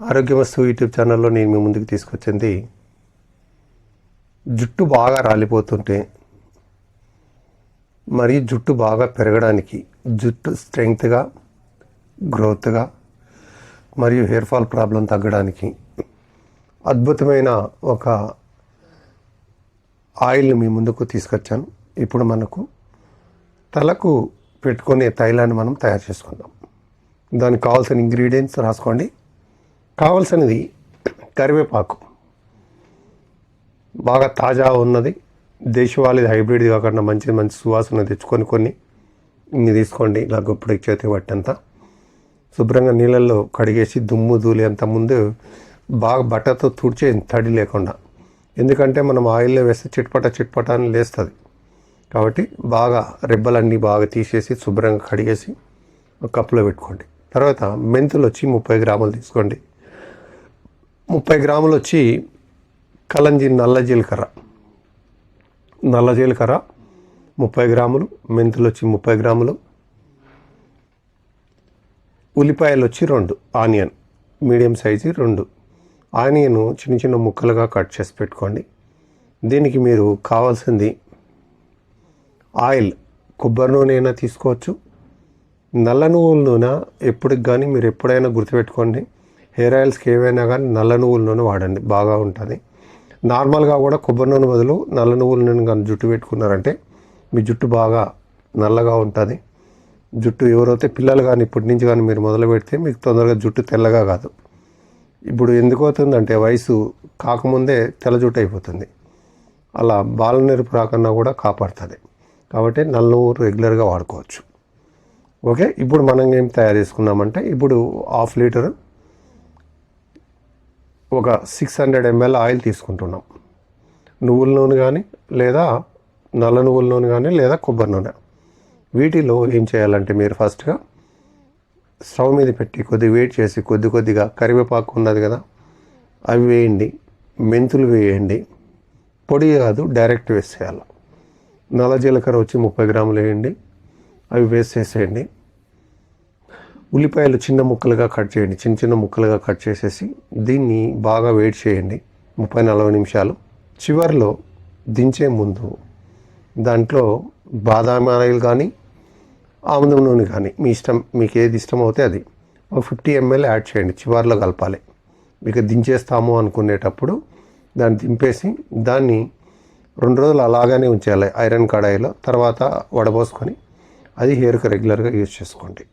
ఆరోగ్యమస్తు YouTube ఛానల్లో నేను మీ ముందుకు తీసుకొచ్చింది. జుట్టు బాగా రాలిపోతుంటే మరియు జుట్టు బాగా పెరగడానికి జుట్టు స్ట్రెంగ్త్గా గ్రోత్గా మరియు హెయిర్ ఫాల్ ప్రాబ్లం తగ్గడానికి అద్భుతమైన ఒక ఆయిల్ని మీ ముందుకు తీసుకొచ్చాను. ఇప్పుడు మనకు తలకు పెట్టుకునే తైలాన్ని మనం తయారు చేసుకుందాం. దానికి కావాల్సిన ఇంగ్రీడియంట్స్ రాసుకోండి. కావాల్సినది కరివేపాకు. బాగా తాజా ఉన్నది. దేశవాళీది హైబ్రిడ్ కాకుండా మంచి మంచి సువాసన తెచ్చుకొని కొన్ని. ఇన్ని తీసుకోండి ఇలా ఇప్పుడు చేతి పట్టంతా. శుభ్రంగా నీళ్ళల్లో కడిగేసి దుమ్ము ధూళి అంత ముందు బాగా బట్టతో తుడిచే తడి లేకుండా. ఎందుకంటే మనం ఆయిల్లో వేస్తే చిట్పట చిట్పట అని లేస్తుంది. కాబట్టి బాగా రెబ్బలన్నీ బాగా తీసేసి శుభ్రంగా కడిగేసి ఒక కప్పులో పెట్టుకోండి. తర్వాత మెంతులు వచ్చి ముప్పై గ్రాములు తీసుకోండి. ముప్పై గ్రాములు వచ్చి కలంజి నల్ల జీలకర్ర. నల్ల జీలకర్ర ముప్పై గ్రాములు మెంతులు వచ్చి ముప్పై గ్రాములు ఉల్లిపాయలు వచ్చి రెండు ఆనియన్ మీడియం సైజు రెండు. ఆనియన్ చిన్న చిన్న ముక్కలుగా కట్ చేసి పెట్టుకోండి. దీనికి మీరు కావాల్సింది ఆయిల్ కొబ్బరి నూనె అయినా తీసుకోవచ్చు. నల్ల నువ్వుల నూనె ఎప్పటికి కానీ మీరు ఎప్పుడైనా గుర్తుపెట్టుకోండి. హెయిర్ ఆయిల్స్కి ఏవైనా కానీ నల్ల నువ్వుల నూనె వాడండి బాగా ఉంటుంది. నార్మల్గా కూడా కొబ్బరి నూనె బదులు నల్ల నువ్వుల నూనె కానీ జుట్టు పెట్టుకున్నారంటే మీ జుట్టు బాగా నల్లగా ఉంటుంది. జుట్టు ఎవరైతే పిల్లలు కానీ ఇప్పటి నుంచి కానీ మీరు మొదలు పెడితే మీకు తొందరగా జుట్టు తెల్లగా కాదు. ఇప్పుడు ఎందుకు అవుతుందంటే వయసు కాకముందే తెల్ల జుట్టు అయిపోతుంది. అలా బాల నెరుపు రాకుండా కూడా కాపాడుతుంది. కాబట్టి నల్ల నువ్వు రెగ్యులర్గా వాడుకోవచ్చు. ఓకే ఇప్పుడు మనం ఏం తయారు చేసుకున్నామంటే ఇప్పుడు హాఫ్ లీటర్ ఒక సిక్స్ హండ్రెడ్ ఎంఎల్ ఆయిల్ తీసుకుంటున్నాం. నువ్వుల నూనె కానీ లేదా నల్ల నువ్వుల నూనె కానీ లేదా కొబ్బరి నూనె. వీటిలో ఏం చేయాలంటే మీరు ఫస్ట్గా స్టవ్ మీద పెట్టి కొద్దిగా వేడి చేసి కొద్ది కొద్దిగా కరివేపాకు ఉన్నది కదా అవి వేయండి. మెంతులు వేయండి. పొడి కాదు డైరెక్ట్ వేసేయాలి. నల్ల జీలకర్ర వచ్చి ముప్పై గ్రాములు వేయండి. అవి వేసేసేయండి. ఉల్లిపాయలు చిన్న ముక్కలుగా కట్ చేయండి. చిన్న చిన్న ముక్కలుగా కట్ చేసేసి దీన్ని బాగా వెయిట్ చేయండి. ముప్పై నలభై నిమిషాలు. చివరిలో దించే ముందు దాంట్లో బాదాం ఆయిల్ కానీ ఆముదం నూనె కానీ మీ ఇష్టం మీకు ఏది ఇష్టం అవుతే అది ఒక ఫిఫ్టీ ఎంఎల్ యాడ్ చేయండి. చివరిలో కలపాలి. మీకు దించేస్తాము అనుకునేటప్పుడు దాన్ని దింపేసి దాన్ని రెండు రోజులు అలాగానే ఉంచేయాలి ఐరన్ కడాయిలో. తర్వాత వడబోసుకొని అది హెయిర్కి రెగ్యులర్గా యూజ్ చేసుకోండి.